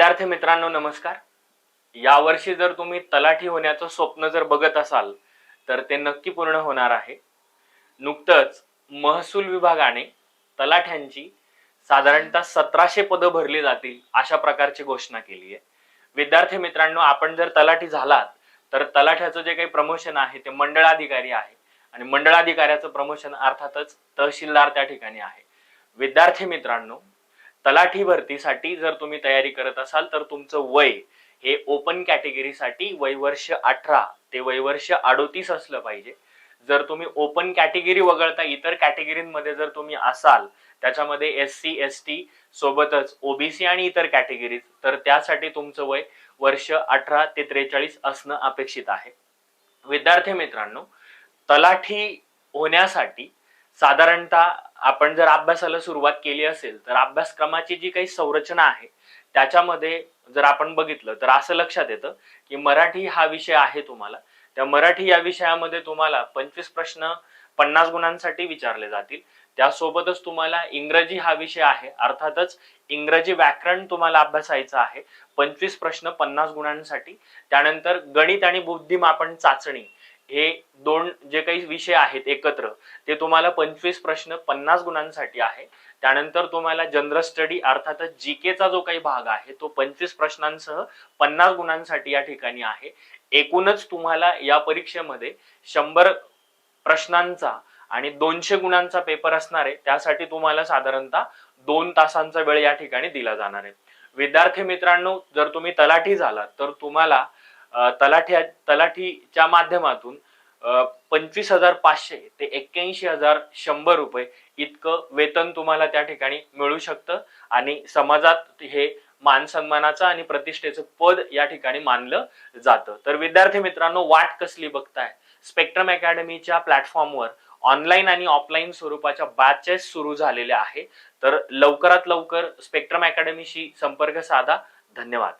विद्यार्थी मित्रांनो नमस्कार. यावर्षी जर तुम्ही तलाठी होण्याचं स्वप्न जर बघत असाल तर ते नक्की पूर्ण होणार आहे. नुकतंच महसूल विभागाने तलाठ्यांची साधारणतः सतराशे पदं भरली जातील अशा प्रकारची घोषणा केली आहे. विद्यार्थी मित्रांनो आपण जर तलाठी झालात तर तलाठ्याचं जे काही प्रमोशन आहे ते मंडळाधिकारी आहे. आणि मंडळाधिकाऱ्याचं प्रमोशन अर्थातच तहसीलदार त्या ठिकाणी आहे. विद्यार्थी मित्रांनो तलाठी भरतीसाठी जर तुम्ही तयारी करत असाल तर तुमचं वय हे ओपन कॅटेगरीसाठी वयवर्ष अठरा ते वयवर्ष अडोतीस असलं पाहिजे. जर तुम्ही ओपन कॅटेगरी वगळता इतर कॅटेगरीमध्ये जर तुम्ही असाल त्याच्यामध्ये एस सी एस टी सोबतच ओबीसी आणि इतर कॅटेगरीज तर त्यासाठी तुमचं वय वर्ष अठरा ते त्रेचाळीस असणं अपेक्षित आहे. विद्यार्थी मित्रांनो तलाठी होण्यासाठी साधारणतः आपण जर अभ्यासाला सुरुवात केली असेल तर अभ्यासक्रमाची जी काही संरचना आहे त्याच्यामध्ये जर आपण बघितलं तर असं लक्षात येतं की मराठी हा विषय आहे तुम्हाला. त्या मराठी या विषयामध्ये तुम्हाला पंचवीस प्रश्न पन्नास गुणांसाठी विचारले जातील. त्यासोबतच तुम्हाला इंग्रजी हा विषय आहे अर्थातच इंग्रजी व्याकरण तुम्हाला अभ्यासायचं आहे. पंचवीस प्रश्न पन्नास गुणांसाठी. त्यानंतर गणित आणि बुद्धिमापन चाचणी. हे दोन जे काही विषय आहेत एकत्र ते तुम्हाला पंचवीस प्रश्न पन्नास गुणांसाठी आहे. त्यानंतर तुम्हाला जनरल स्टडी अर्थातच जी केचा जो काही भाग आहे तो पंचवीस प्रश्नांसह पन्नास गुणांसाठी या ठिकाणी आहे. एकूणच तुम्हाला या परीक्षेमध्ये शंभर प्रश्नांचा आणि दोनशे गुणांचा पेपर असणार आहे. त्यासाठी तुम्हाला साधारणतः दोन तासांचा वेळ या ठिकाणी दिला जाणार आहे. विद्यार्थी मित्रांनो जर तुम्ही तलाठी झालात तर तुम्हाला तलाठी तलाठीच्या माध्यमातून पंचवीस हजार पाचशे ते एक्क्याऐंशी हजार शंभर रुपये इतकं वेतन तुम्हाला त्या ठिकाणी मिळू शकतं आणि समाजात हे मान सन्मानाचं आणि प्रतिष्ठेचं पद या ठिकाणी मानलं जातं. तर विद्यार्थी मित्रांनो वाट कसली बघताय? स्पेक्ट्रम अकॅडमीच्या प्लॅटफॉर्मवर ऑनलाईन आणि ऑफलाईन स्वरूपाच्या बॅचेस सुरू झालेल्या आहे. तर लवकरात लवकर स्पेक्ट्रम अकॅडमीशी संपर्क साधा. धन्यवाद.